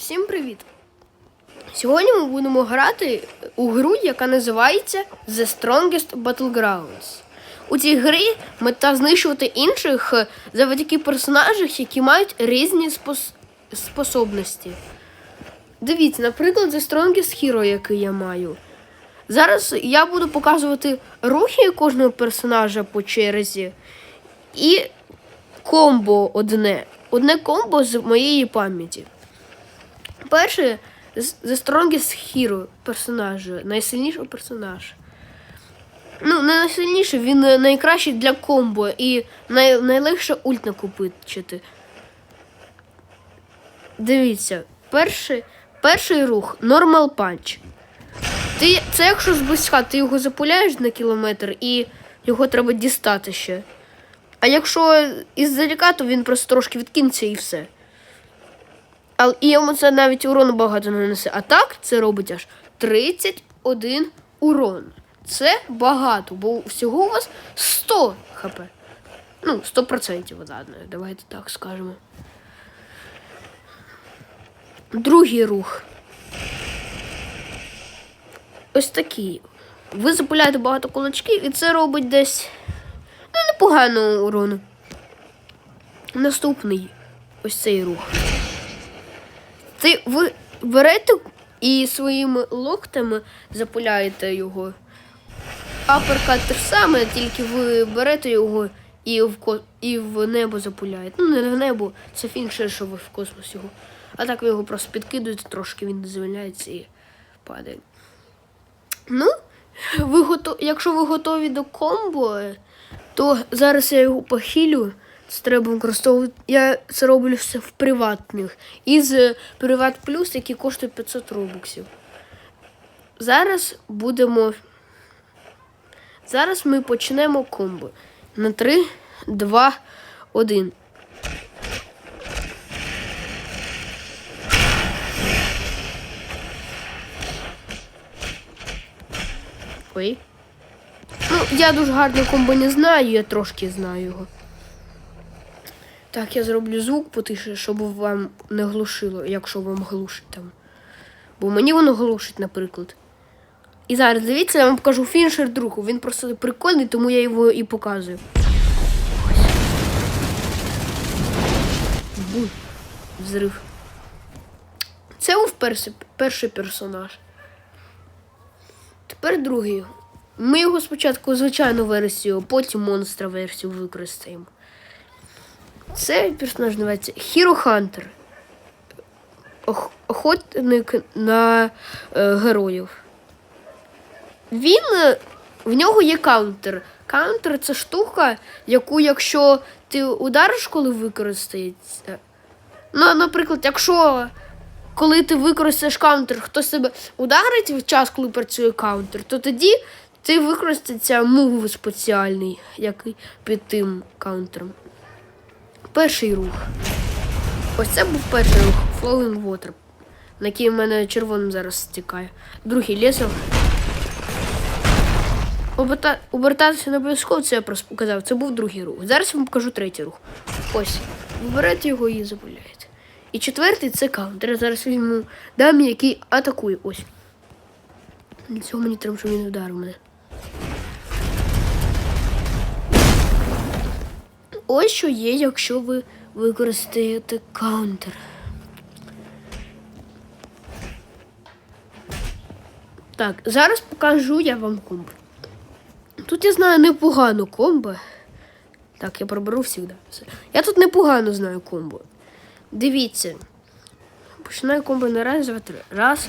Всім привіт! Сьогодні ми будемо грати у гру, яка називається The Strongest Battlegrounds. У цій грі мета знищувати інших завдяки персонажам, які мають різні спос... способності. Дивіться, наприклад, The Strongest Hero, який я маю. Зараз я буду показувати рухи кожного персонажа по черзі і комбо одне. Одне комбо з моєї пам'яті. Перше The Strongest Hero персонажа, найсильніший персонаж. Ну, не найсильніший, він е, найкращий для комбо і най, найлегше ульт накопичити. Дивіться, перший, перший рух Normal Punch. Ти, це якщо зблизька, ти його запуляєш на кілометр і його треба дістати ще. А якщо іздалека, то він просто трошки відкинеться і все. Але і йому це навіть урону багато нанесе. А так це робить аж 31 урон. Це багато, бо всього у вас 100 хп. Ну, 100% ладно, давайте так скажемо. Другий рух. Ось такий. Ви запуляєте багато кулачків, і це робить десь ну, непоганого урону. Наступний ось цей рух. Ти ви берете і своїми локтями запуляєте його. Аперкат те ж саме, тільки ви берете його і в, ко... і в небо запуляєте. Ну, не в небо, це фіншер, що ви в космос його. А так ви його просто підкидуєте, трошки він звільняється і падає. Ну, ви готов... якщо ви готові до комбо, то зараз я його похилю. Це треба використовувати. Я це роблю все в приватних. Із е, Приват Плюс, який коштує 500 робоксів. Зараз будемо. Зараз ми почнемо комбо. На 3, 2, 1. Ой. Ну, я дуже гарно комбо не знаю, я трошки знаю його. Так, я зроблю звук потише, щоб вам не глушило, якщо вам глушить там. Бо мені воно глушить, наприклад. І зараз дивіться, я вам покажу фіншер другу. Він просто прикольний, тому я його і показую. Бум. Взрив. Це був перший, перший персонаж. Тепер другий. Ми його спочатку звичайну версію, потім монстра версію використаємо. Цей персонаж називається Hero Hunter. Охотник на е, героїв. Він. е, В нього є каунтер. Каунтер це штука, яку, якщо ти удариш, коли використається. Ну, наприклад, якщо коли ти використаєш каунтер, хтось тебе ударить в час, коли працює каунтер, то тоді ти використається мув спеціальний, який під тим каунтером. Перший рух. Ось це був перший рух Flowing Water, на який в мене червоним зараз стікає. Другий лісов. Оберта... Обертатися не обов'язково, це я просто показав. Це був другий рух. Зараз я вам покажу третій рух. Ось. Ви берете його і забуляєте. І четвертий це каунтер. Я зараз візьму дамі, який атакує. Ось. Для цього мені треба, щоб він вдарив мене. Ось що є, якщо ви використаєте каунтер. Так, зараз покажу я вам комбо. Тут я знаю непогано комбо. Так, я проберу завжди. Я тут непогано знаю комбо. Дивіться. Починаю комбо на раз. Раз,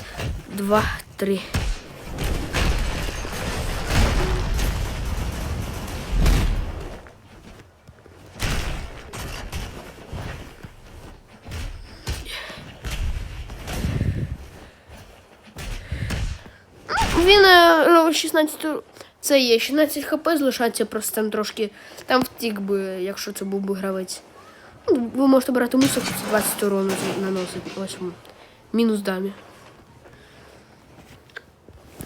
два, три. 16 це є 16 хп залишається, просто там трошки. Там втік би, якщо це був би гравець. Ну, ви можете брати мусор, це 20 урону наносить. Ось. Мінус дамі.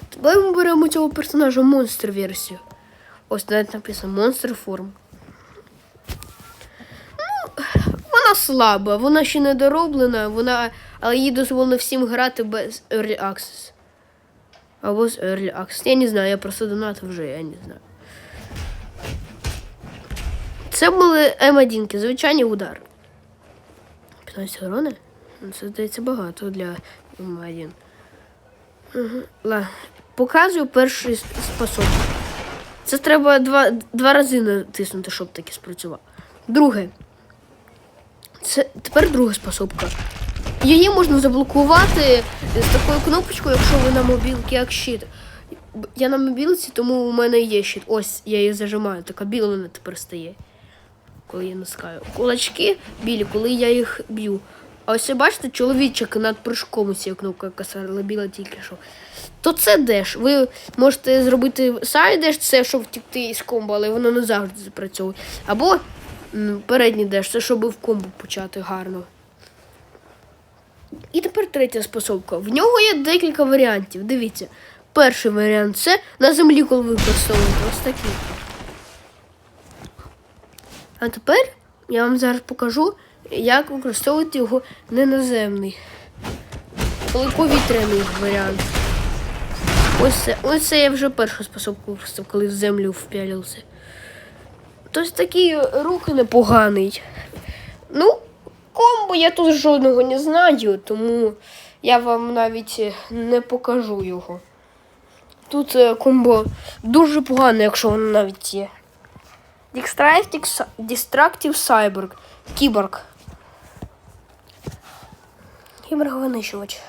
Тепер ми беремо цього персонажа монстр версію. Ось навіть написано монстр форм. Ну, вона слаба, вона ще не дороблена, вона але їй дозволено всім грати без Early Access. Або з Early Access. Я не знаю, я просто донатив вже, я не знаю. Це були М1, звичайні удари. 15 грони? Ну, Це здається багато для М1. Угу. Ла. Показую перший способ. Це треба два, два рази натиснути, щоб таки спрацював. Друге. Це тепер друга способка. Її можна заблокувати з такою кнопочкою, якщо ви на мобілці як щит. Я на мобілці, тому у мене є щит. Ось я її зажимаю, така біла вона тепер стає. Коли я наскаю. Кулачки білі, коли я їх б'ю. А ось бачите, чоловічок над прыжком ця кнопка касала біла тільки що. То це деш. Ви можете зробити сайдеш, це щоб втікти із комбо, але воно не завжди запрацьовує. Або передній деш, це щоб в комбо почати гарно. І тепер третя способка. В нього є декілька варіантів. Дивіться. Перший варіант це на землі, коли ви використовуєте. Ось такий. А тепер я вам зараз покажу, як використовувати його не наземний. Повітряний варіант. Ось це, ось це я вже першу способку використав, коли в землю впялився. Тобто такий рух непоганий. Ну, комбо я тут жодного не знаю, тому я вам навіть е, не покажу його. Тут е, комбо дуже погане, якщо воно навіть є. Distractive Cyborg. Кіборг. Кіборг-винищувач.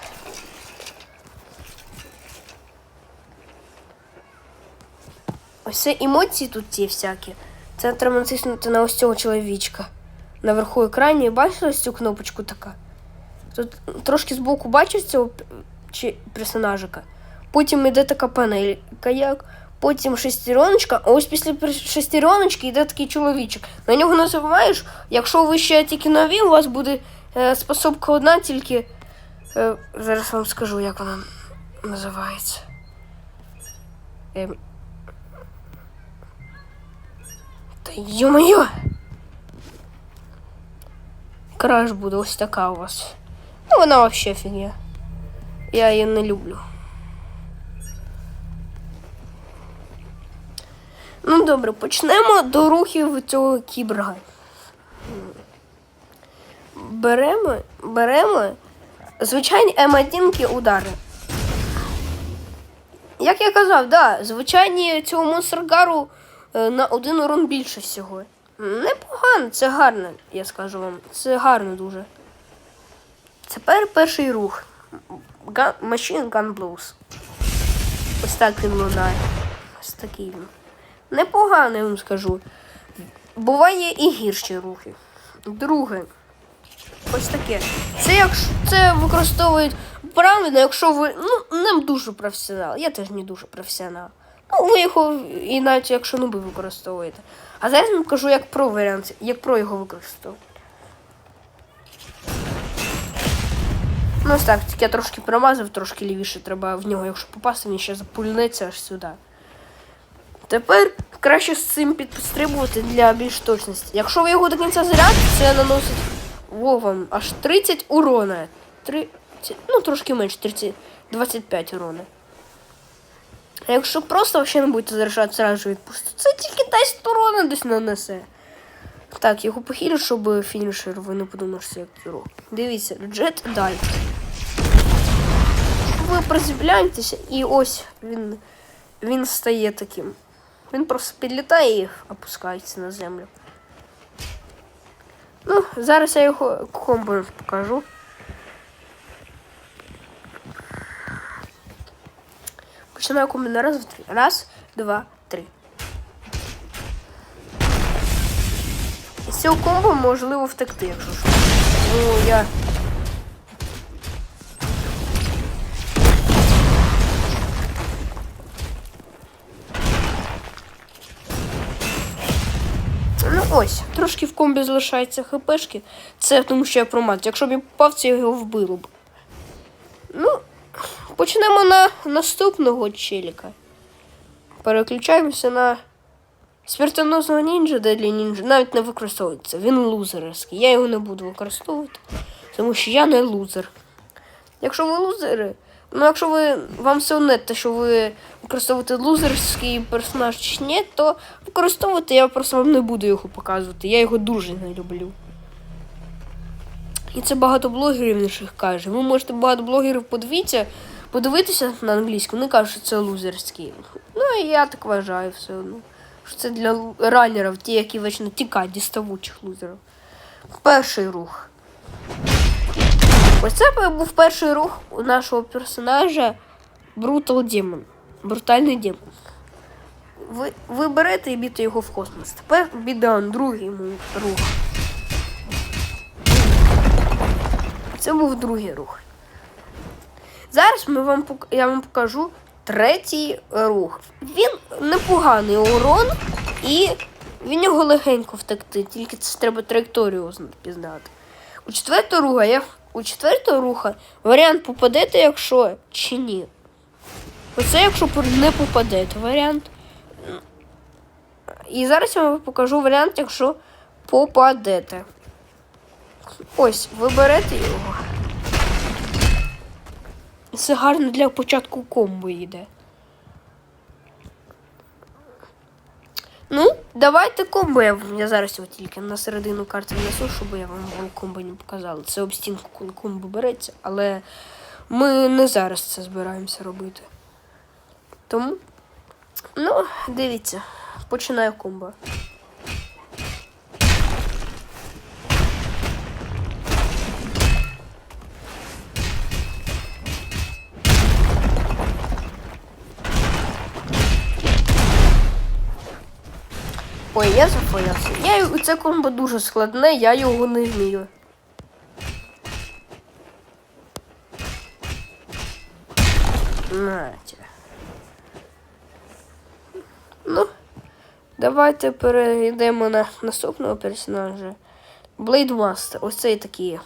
Ось це емоції тут ті всякі. Це треба на ось цього чоловічка. Наверху екрані ось цю кнопочку така. Тут трошки збоку бачиш цього чи персонажика. Потім йде така панелька, як. Потім шестереночка, а ось після шестереночки йде такий чоловічок. На нього називаєш, якщо ви ще тільки нові, у вас буде е, способка одна, тільки. Е, зараз вам скажу, як вона називається. Ем. Та йо-моє! Краш буде ось така у вас. Ну, вона вообще фігня. Я її не люблю. Ну добре, почнемо до рухів цього кіборга. Беремо, беремо звичайні М1 удари. Як я казав, да, звичайні цього монстергару е, на один урон більше всього. Непогано, це гарно, я скажу вам. Це гарно дуже. Тепер перший рух. Gun, Machine Gun Blues. Ось так він лунає. Ось такий він. Непогано, я вам скажу. Буває і гірші рухи. Друге. Ось таке. Це якщо це використовують правильно, якщо ви ну, не дуже професіонал. Я теж не дуже професіонал. Ну, ви його і навіть якщо нуби використовуєте. А зараз вам кажу, як про варіант, як про його використовувати. Ну, ось так, тільки я трошки промазав, трошки лівіше треба в нього, якщо попасти, він ще запульнеться аж сюди. Тепер краще з цим підстрибувати для більш точності. Якщо ви його до кінця зарядите, це наносить во вам аж 30 урона. 30, ну, трошки менше, 30, 25 урона. А якщо просто взагалі не будете заряджати, зразу відпустити, це тільки 10 урона десь нанесе. Так, його похилю, щоб фінішер, ви не подумали, що кюро. Дивіться, джет далі. Ви приземляєтеся і ось він, він стає таким. Він просто підлітає і опускається на землю. Ну, зараз я його комбо покажу. Починаю на раз, три. Раз, два, три. З цього комбо можливо втекти, якщо що. Ну, я. Ну ось, трошки в комбі залишається хпшки. Це тому що я промат. Якщо б я попав, це його вбило б. Почнемо на наступного челіка. Переключаємося на смертоносного нінджа, Дедлі нінджа навіть не використовується. Він лузерський. Я його не буду використовувати, тому що я не лузер. Якщо ви лузери, ну якщо ви вам все одно те, що ви використовуєте лузерський персонаж чи ні, то використовувати я просто вам не буду його показувати. Я його дуже не люблю. І це багато блогерів інших каже. Ви можете багато блогерів подивитися, подивитися на англійську, вони кажуть, що це лузерський. Ну і я так вважаю все одно. Що це для раннерів, ті, які вечно тікають діставучих лузерів. Перший рух. Ось це був перший рух у нашого персонажа Brutal Demon. Брутальний демон. Ви, ви берете і б'єте його в космос. Тепер бідан, другий рух. Це був другий рух. Зараз ми вам я вам покажу третій рух. Він непоганий урон і від нього легенько втекти, тільки це треба траєкторію зна- пізнати. У четвертого руха я у четвертого руха варіант попадете, якщо чи ні. Оце якщо не попадете варіант. І зараз я вам покажу варіант, якщо попадете. Ось, ви берете його. Це гарно для початку комбо йде. Ну, давайте комбо. Я, зараз його тільки на середину карти внесу, щоб я вам вам комбо не показала. Це об стінку, коли комбо береться, але ми не зараз це збираємося робити. Тому, ну, дивіться, починаю комбо. Ой, я зафоявся. Я це комбо дуже складне, я його не вмію. Натя. Ну, давайте перейдемо на наступного персонажа. Блейд Мастер. Ось цей такий.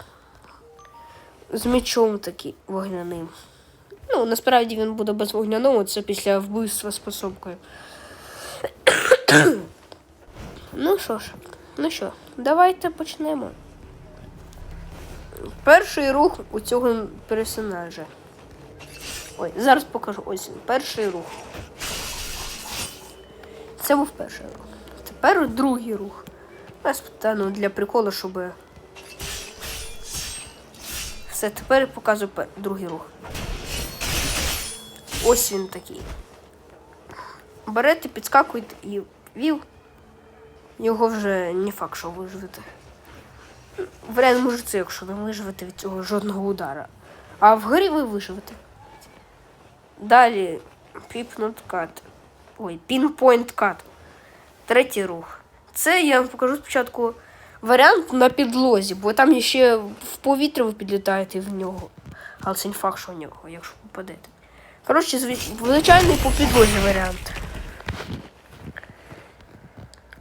З мечом такий вогняним. Ну, насправді він буде без вогняного, це після вбивства способкою. Ну що ж, ну що, давайте почнемо. Перший рух у цього персонажа. Ой, зараз покажу. Ось він, перший рух. Це був перший рух. Тепер другий рух. Я стану для приколу, щоб. Все, тепер показую пер- другий рух. Ось він такий. Берете, підскакуєте і вів. Його вже не факт, що виживете. Варіант може це, якщо не виживете від цього жодного удара. А вгорі ви виживете. Далі піпнут кат. Ой, пінпойнт кат. Третій рух. Це я вам покажу спочатку варіант на підлозі, бо там ще в повітря ви підлітаєте в нього. Але це не факт, що в нього, якщо попадете. Коротше, звич- звичайний по підлозі варіант.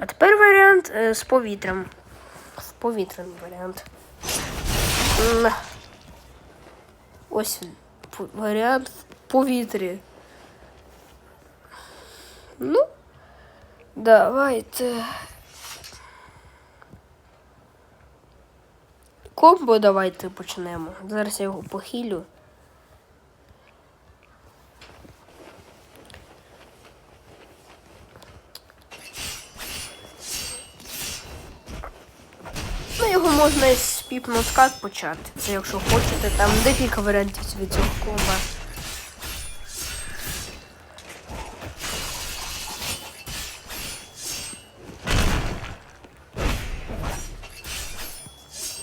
А тепер варіант е, з повітрям. В повітряний варіант. Ось він. Варіант в повітрі. Ну, давайте. Комбо давайте почнемо. Зараз я його похилю. Ну, його можна піпноткат почати. Це якщо хочете, там декілька варіантів від цього комба.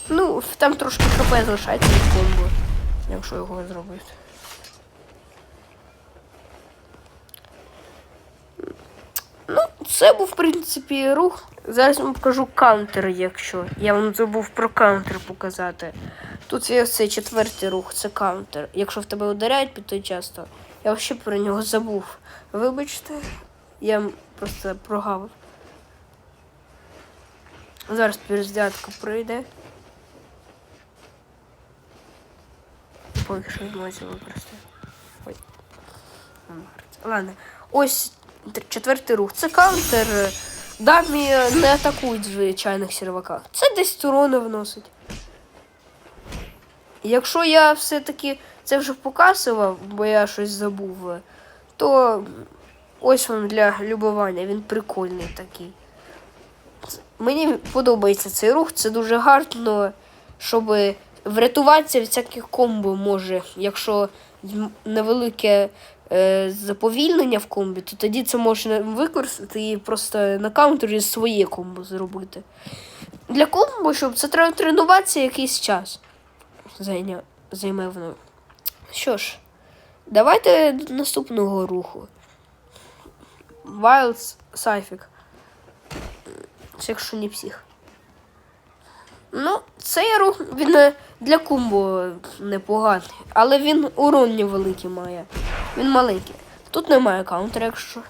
Ну, там трошки хп залишається від комбо, якщо його зробити. Ну, це був, в принципі, рух. Зараз вам покажу каунтер, якщо. Я вам забув про каунтер показати. Тут є цей четвертий рух, це каунтер. Якщо в тебе ударяють під той час, то я взагалі про нього забув. Вибачте, я просто прогавив. Зараз перезарядка пройде. Поки що емоції використаю. Ой. Ладно. Ось четвертий рух. Це каунтер. Дамі не атакують звичайних серваках. Це десь урони вносить. Якщо я все-таки це вже показував, бо я щось забув, е, то ось вам для любування, він прикольний такий. Мені подобається цей рух, це дуже гарно, щоб врятуватися від всяких комбо може. Якщо невелике е, заповільнення в комбі, то тоді це можна використати і просто на каунтері своє комбо зробити. Для комбо, щоб це треба тренуватися якийсь час. Зайня... Займе воно. Що ж, давайте до наступного руху. Wild Cyphic. Це якщо не псих. Ну, цей рух він е, для комбо непоганий, але він урон невеликий має. Він маленький. Тут немає каунтера, якщо.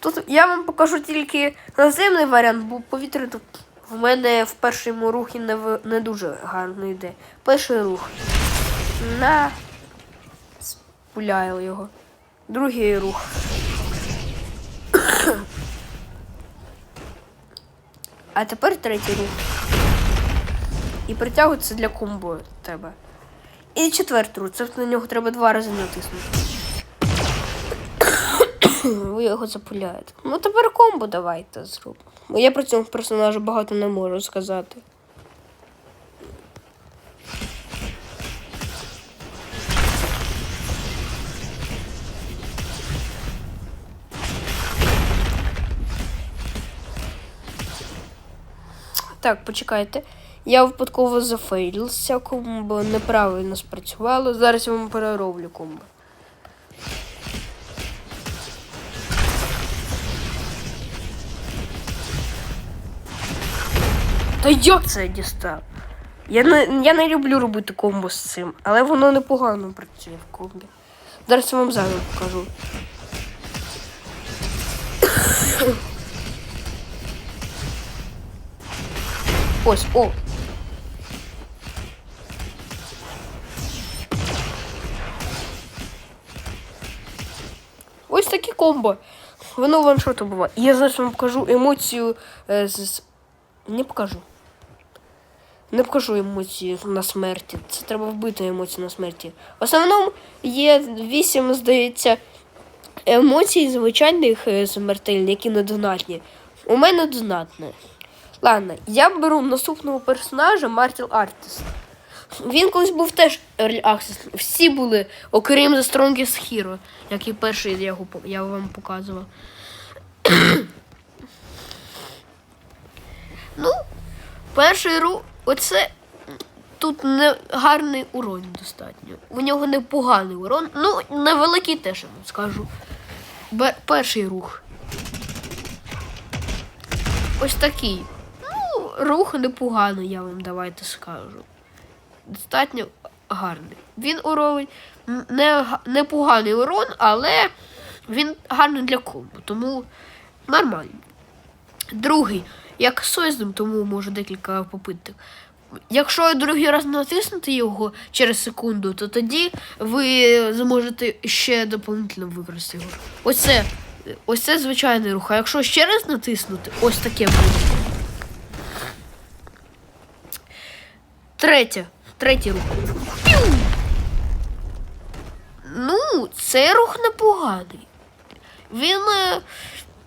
Тут я вам покажу тільки наземний варіант, бо повітря тут в мене в першому рухі не, в- не дуже гарно йде. Перший рух. На. Спуляю його. Другий рух. А тепер третій рух. І притягується для комбо треба. І четвертий. Це на нього треба два рази натиснути. Ви його запуляєте. Ну тепер комбо давайте зробимо. Бо я про цього персонажа багато не можу сказати. Так, почекайте. Я випадково зафейлився, комбо неправильно спрацювало. Зараз я вам перероблю комбо. Та як це я дістав? Я не, я не люблю робити комбо з цим, але воно непогано працює в комбі. Зараз я вам заново покажу. Ось, о. Комбо. Воно ваншоту буває. Я зараз вам покажу емоцію е, з. Не покажу. Не покажу емоції на смерті. Це треба вбити емоції на смерті. В основному є вісім, здається, емоцій звичайних е, смертельних, які не донатні. У мене донатне. Ладно, я беру наступного персонажа Мартіл Артіс. Він колись був теж Early Access. Всі були, окрім The Strongest Hero, як і перший я, я вам показував. ну, перший рух, оце тут не гарний урон достатньо. У нього непоганий урон. Ну, невеликий теж я вам скажу. Бе- перший рух. Ось такий. Ну, рух непоганий, я вам давайте скажу. Достатньо гарний. Він уровень м, не, непоганий урон, але він гарний для комбо, тому нормально. Другий, як союзним, тому може декілька попиток. Якщо другий раз натиснути його через секунду, то тоді ви зможете ще дополнительно використати його. Ось це, ось це звичайний рух. А якщо ще раз натиснути, ось таке буде. Третє. Третій рух. Піу! Ну, цей рух непоганий. Він е,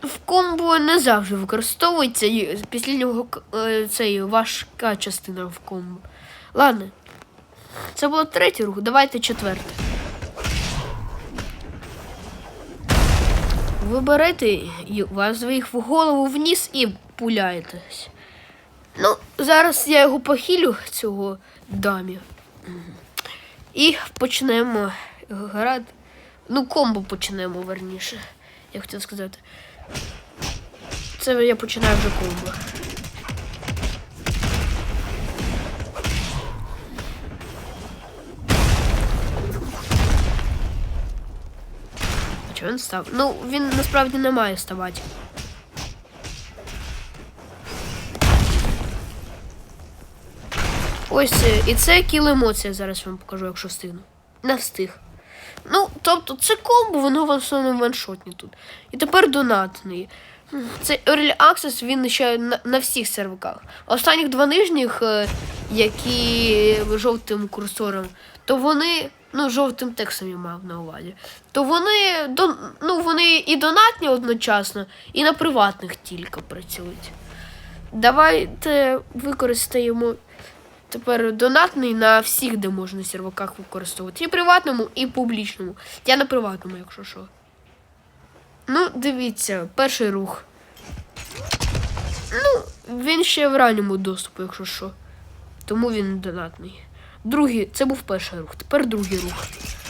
в комбо не завжди використовується. і Після нього е, цей важка частина в комбо. Ладно. Це було третій рух, давайте четвертий. Ви берете і вас їх в голову вниз і пуляєтесь. Ну, зараз я його похилю, цього дамі. І почнемо грати. Ну, комбо почнемо верніше. Я хотів сказати. Це я починаю вже комбо. А чого він став? Ну, він насправді не має ставати. Ось е, і це кіл емоція зараз вам покажу, якщо встигну. Не встиг. Ну, тобто, це комбо, воно в основному ваншотні тут. І тепер донатний. Цей Early Access він ще на, на всіх серваках. Останніх два нижніх, е, які жовтим курсором, то вони, ну, жовтим текстом я мав на увазі, то вони, ну, вони і донатні одночасно, і на приватних тільки працюють. Давайте використаємо тепер донатний на всіх, де можна серваках використовувати. І приватному, і публічному. Я на приватному, якщо що. Ну, дивіться, перший рух. Ну, він ще в ранньому доступу, якщо що. Тому він донатний. Другий, це був перший рух, тепер другий рух.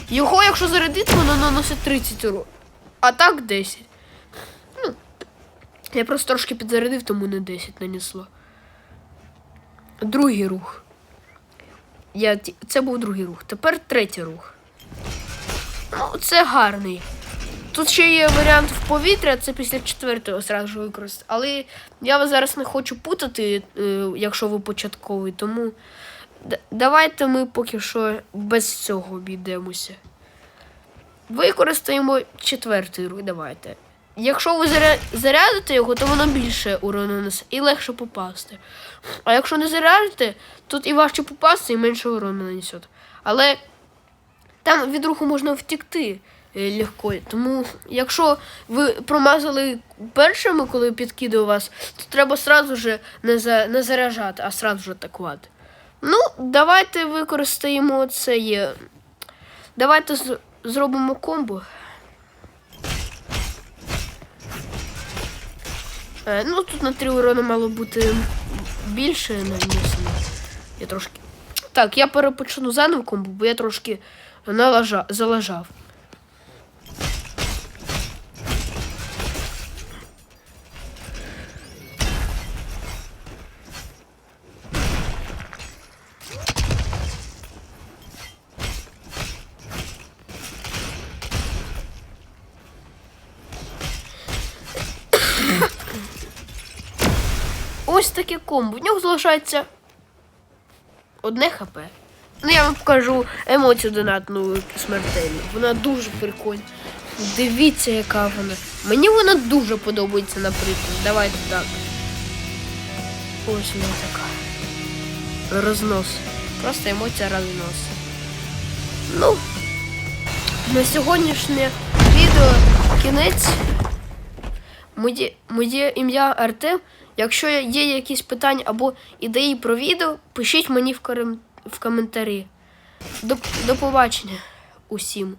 Його, якщо зарядити, воно наносить 30 урон. А так 10. Ну, я просто трошки підзарядив, тому не 10 нанесло. Другий рух. Я, це був другий рух. Тепер третій рух. Ну, це гарний. Тут ще є варіант в повітря, це після четвертого зразу ж використати. Але я вас зараз не хочу путати, е, якщо ви початковий, тому давайте ми поки що без цього обійдемося. Використаємо четвертий рух, давайте. Якщо ви зарядите його, то воно більше урону несе і легше попасти. А якщо не зарядите, тут і важче попасти, і менше урону нанесе. Але там від руху можна втікти е, легко. Тому, якщо ви промазали першими, коли підкидав вас, то треба же не, за, не заряджати, а сразу же атакувати. Ну, давайте використаємо це є. Давайте з- зробимо комбо. Е, ну, тут на три урона мало бути більше нанесено. Я трошки. Так, я перепочну заново бо я трошки налажа... залажав. Ось таке комбо. В нього залишається одне хп. Ну, я вам покажу емоцію донатну смертельну. Вона дуже прикольна. Дивіться, яка вона. Мені вона дуже подобається, наприклад. Давайте так. Ось вона така. Рознос. Просто емоція рознос. Ну, на сьогоднішнє відео кінець. Моє, ім'я Артем. Якщо є якісь питання або ідеї про відео, пишіть мені в, коментарі. До, до побачення усім.